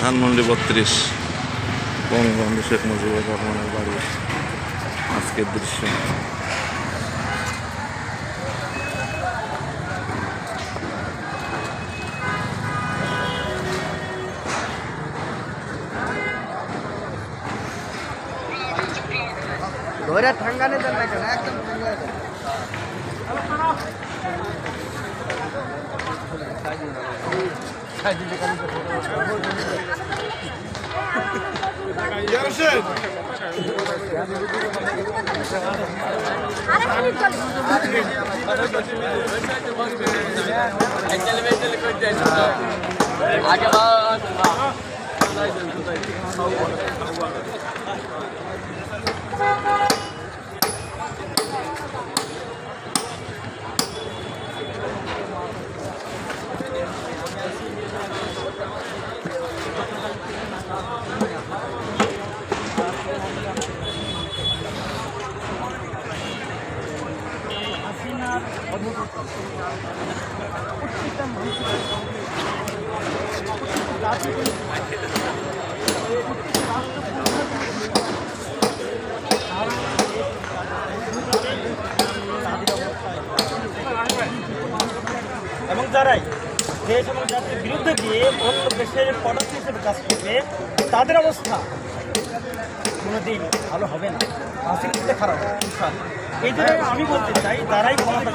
ধানমন্ডি বত্রিশ বঙ্গবন্ধু শেখ মুজিবুর রহমানের বাড়ি আজকের দৃশ্য ধরে ঠাঙ্গানে দেন একদম। Jansen! আগে এবং যারাই দেশ এবং জাতির বিরুদ্ধে গিয়ে অন্য দেশের পদার্থ হিসেবে কাজ করবে, তাদের অবস্থা কোনোদিন ভালো হবে না। হাসিল খারাপ। এই জন্য আমি বলতে চাই তারাই ক্ষমতা